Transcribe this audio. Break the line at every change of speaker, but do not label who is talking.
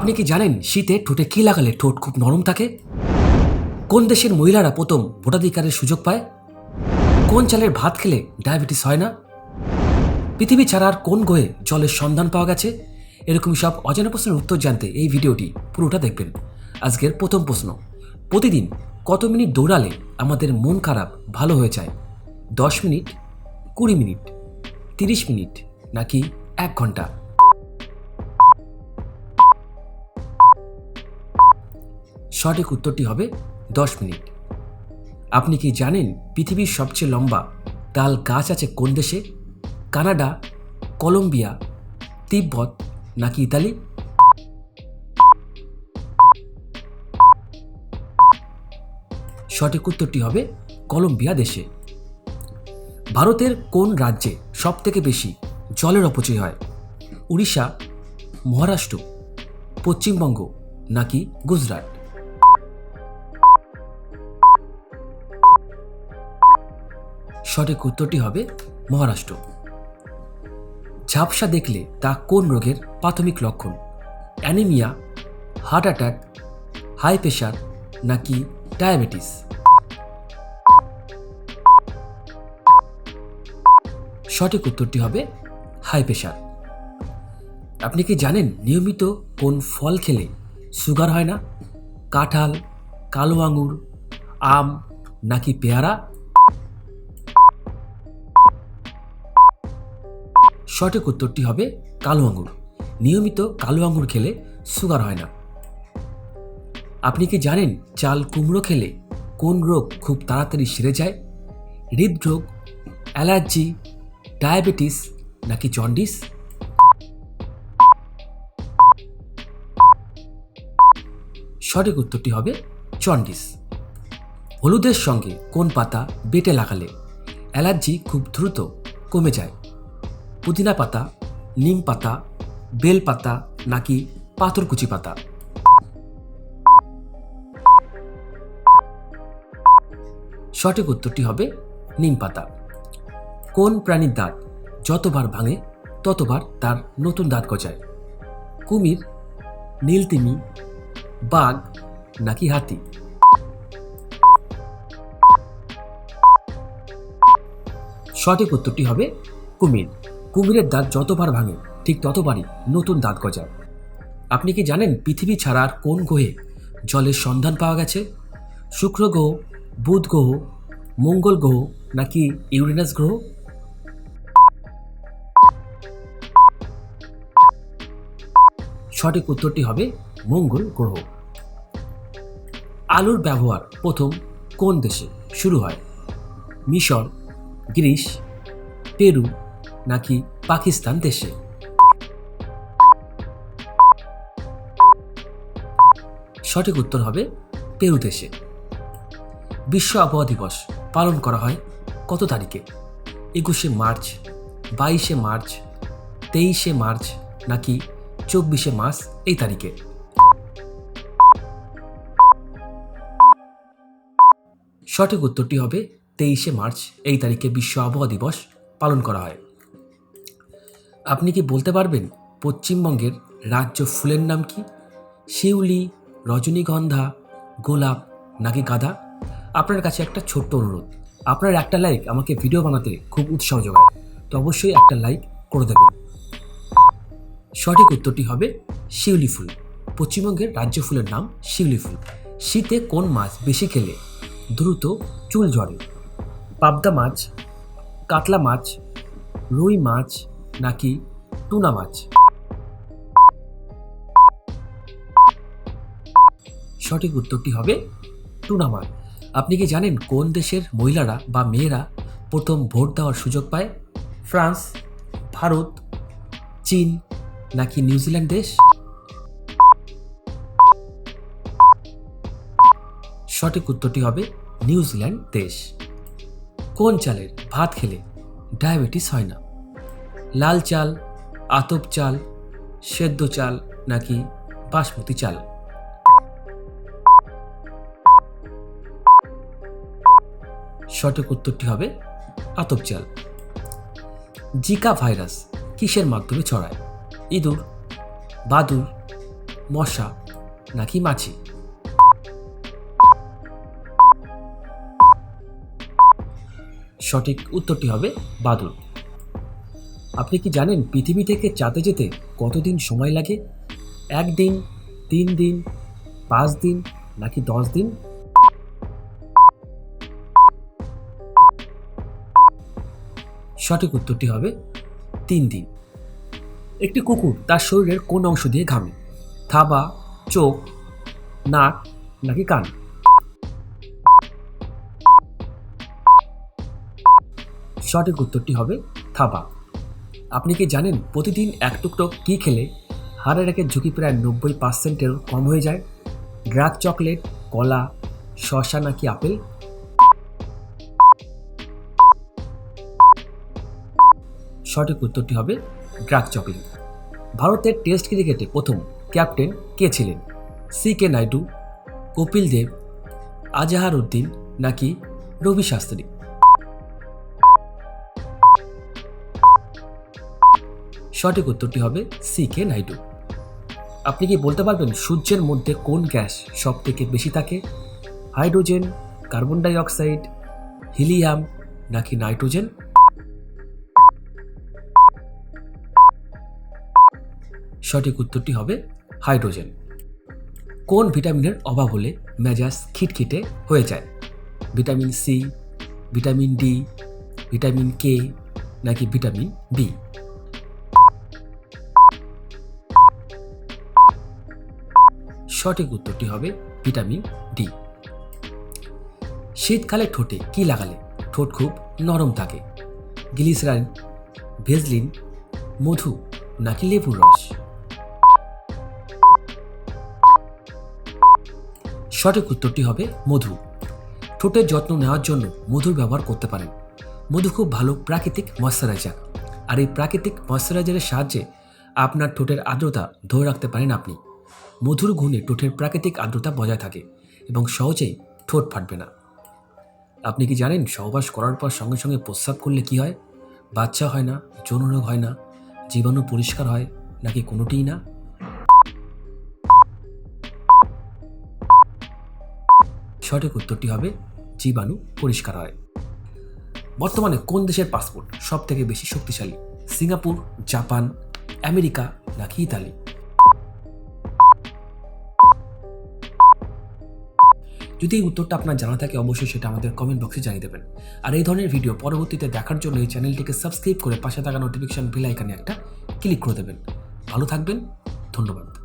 আপনি কি জানেন শীতে ঠোঁটে কী লাগালে ঠোঁট খুব নরম থাকে? কোন দেশের মহিলারা প্রথম ভোটাধিকারের সুযোগ পায়? কোন চালের ভাত খেলে ডায়াবেটিস হয় না? পৃথিবী ছাড়া আর কোন গ্রহে জলের সন্ধান পাওয়া গেছে? এরকমই সব অজানা প্রশ্নের উত্তর জানতে এই ভিডিওটি পুরোটা দেখবেন। আজকের প্রথম প্রশ্ন, প্রতিদিন কত মিনিট দৌড়ালে আমাদের মন খারাপ, ভালো হয়ে যায়? দশ মিনিট, কুড়ি মিনিট, তিরিশ মিনিট, নাকি এক ঘণ্টা? সঠিক উত্তরটি হবে দশ মিনিট। আপনি কি জানেন পৃথিবীর সবচেয়ে লম্বা তাল গাছ আছে কোন দেশে? কানাডা, কলম্বিয়া, তিব্বত নাকি ইতালি? সঠিক উত্তরটি হবে কলম্বিয়া দেশে। ভারতের কোন রাজ্যে সবথেকে বেশি জলের অপচয় হয়? উড়িষ্যা, মহারাষ্ট্র, পশ্চিমবঙ্গ নাকি গুজরাট? সঠিক উত্তরটি হবে মহারাষ্ট্র। ঝাপসা দেখলে তা কোন রোগের প্রাথমিক লক্ষণ? Anaemia, heart attack, high pressure নাকি ডায়াবেটিস? সঠিক উত্তরটি হবে হাই প্রেশার। আপনি কি জানেন নিয়মিত কোন ফল খেলে সুগার হয় না? কাঁঠাল, কালো আঙুর, আম নাকি পেয়ারা? সঠিক উত্তরটি হবে কালো আঙুর নিয়মিত কালো আঙুর খেলে সুগার হয় না। আপনি কি জানেন চাল কুমড়ো খেলে কোন রোগ খুব তাড়াতাড়ি সেরে যায়? হৃদরোগ, অ্যালার্জি, ডায়াবেটিস নাকি জন্ডিস? সঠিক উত্তরটি হবে জন্ডিস। হলুদের সঙ্গে কোন পাতা বেটে লাগালে অ্যালার্জি খুব দ্রুত কমে যায়? পুদিনা পাতা, নিম পাতা, বেল পাতা নাকি পাথরকুচি পাতা? সঠিক উত্তরটি হবে নিম পাতা। কোন প্রাণীর দাঁত যতবার ভাঙে, ততবার তার নতুন দাঁত গজায়? কুমির, নীলতিমি, বাঘ নাকি হাতি? সঠিক উত্তরটি হবে কুমির। কুমিরের দাঁত যতবার ভাঙে, ঠিক ততবারই নতুন দাঁত গজায়। আপনি কি জানেন পৃথিবী ছাড়া আর কোন গ্রহে জলের সন্ধান পাওয়া গেছে? শুক্র গ্রহ, বুধ গ্রহ, মঙ্গল গ্রহ নাকি ইউরেনাস গ্রহ? সঠিক উত্তরটি হবে মঙ্গল গ্রহ। আলুর ব্যবহার প্রথম কোন দেশে শুরু হয়? মিশর, গ্রিস, পেরু নাকি পাকিস্তান দেশে? সঠিক উত্তর হবে পেরু দেশে। বিশ্ব আবহাওয়া দিবস পালন করা হয় কত তারিখে? একুশে মার্চ, বাইশে মার্চ, তেইশে মার্চ নাকি চব্বিশে মার্চ এই তারিখে? সঠিক উত্তরটি হবে তেইশে মার্চ এই তারিখে বিশ্ব আবহাওয়া দিবস পালন করা হয়। আপনি কি বলতে পারবেন পশ্চিমবঙ্গের রাজ্য ফুলের নাম কি? শিউলি, রজনীগন্ধা, গোলাপ নাকি গাঁদা? আপনার কাছে একটা ছোট্ট অনুরোধ। আপনার একটা লাইক আমাকে ভিডিও বানাতে খুব উৎসাহ যোগায়, তো অবশ্যই একটা লাইক করে দেবেন। সঠিক উত্তরটি হবে শিউলি ফুল। পশ্চিমবঙ্গের রাজ্য ফুলের নাম শিউলি ফুল। শীতে কোন মাছ বেশি খেলে? দ্রুত চুল ঝরে। পাবদা মাছ, কাতলা মাছ, রুই মাছ নাকি টুনা মাছ? সঠিক উত্তরটি হবে টুনা মাছ। আপনি কি জানেন কোন দেশের মহিলারা বা মেয়েরা প্রথম ভোট দেওয়ার সুযোগ পায়? ফ্রান্স, ভারত, চীন নাকি নিউজিল্যান্ড দেশ? সঠিক উত্তরটি হবে নিউজিল্যান্ড দেশ। কোন চালের ভাত খেলে ডায়াবেটিস হয় না? লাল চাল, আতপ চাল, সেদ্ধ চাল নাকি বাসমতি চাল? সঠিক উত্তরটি হবে আতপ চাল। জিকা ভাইরাস কিসের মাধ্যমে ছড়ায়? ইঁদুর, বাদুর, মশা নাকি মাছি? সঠিক উত্তরটি হবে বাদুড় আপনি কি জানেন পৃথিবী থেকে চাঁদে যেতে কতদিন সময় লাগে? একদিন তিন দিন পাঁচ দিন নাকি দশ দিন সঠিক উত্তরটি হবে তিন দিন একটি কুকুর তার শরীরের কোন অংশ দিয়ে ঘামে? থাবা, চোখ, নাক নাকি কান? সঠিক উত্তরটি হবে থাবা। আপনি কি জানেন প্রতিদিন এক টুকরো কী খেলে হার্ট অ্যাটাকের ঝুঁকি প্রায় নব্বই পার্সেন্টের কম হয়ে যায়? ড্রাগ চকলেট, কলা, শসা নাকি আপেল? সঠিক উত্তরটি হবে ড্রাগ চকলেট। ভারতের টেস্ট ক্রিকেটে প্রথম ক্যাপ্টেন কে ছিলেন? C K Naidu, Kapil Dev, Azharuddin নাকি রবি শাস্ত্রী? সঠিক উত্তরটি হবে সি কে নাইডু। আপনি কি বলতে পারবেন সূর্যের মধ্যে কোন গ্যাস সব থেকে বেশি থাকে? হাইড্রোজেন, কার্বন ডাইঅক্সাইড, হিলিয়াম নাকি নাইট্রোজেন? সঠিক উত্তরটি হবে হাইড্রোজেন। কোন ভিটামিনের অভাব হলে মেজাজ খিটখিটে হয়ে যায়? Vitamin C vitamin D vitamin K নাকি ভিটামিন বি সঠিক উত্তরটি হবে ভিটামিন ডি শীতকালে ঠোঁটে কি লাগালে ঠোঁট খুব নরম থাকে? গ্লিসারিন, ভেজলিন, মধু নাকি লেবুর রস? সঠিক উত্তরটি হবে মধু। ঠোঁটের যত্ন নেওয়ার জন্য মধুর ব্যবহার করতে পারেন। মধু খুব ভালো প্রাকৃতিক ময়শ্চারাইজার। আর এই প্রাকৃতিক ময়শ্চারাইজারের সাহায্যে আপনার ঠোঁটের আর্দ্রতা ধরে রাখতে পারেন আপনি। মধুর গুণে ঠোঁটের প্রাকৃতিক আর্দ্রতা বজায় থাকে এবং সহজেই ঠোঁট ফাটবে না। আপনি কি জানেন সহবাস করার পর সঙ্গে সঙ্গে প্রস্রাব করলে কি হয়? বাচ্চা হয় না, যৌন রোগ হয় না, জীবাণু পরিষ্কার হয় নাকি কোনোটিই না? সঠিক উত্তরটি হবে জীবাণু পরিষ্কার হয়। বর্তমানে কোন দেশের পাসপোর্ট সব থেকে বেশি শক্তিশালী? সিঙ্গাপুর, জাপান, আমেরিকা নাকি ইতালি? যদি এই উত্তরটা আপনার জানা থাকে, অবশ্যই সেটা আমাদের কমেন্ট বক্সে জানিয়ে দেবেন। আর এই ধরনের ভিডিও পরবর্তীতে দেখার জন্য এই চ্যানেলটিকে সাবস্ক্রাইব করে পাশে থাকা নোটিফিকেশন বেল আইকনে একটা ক্লিক করে দেবেন। ভালো থাকবেন, ধন্যবাদ।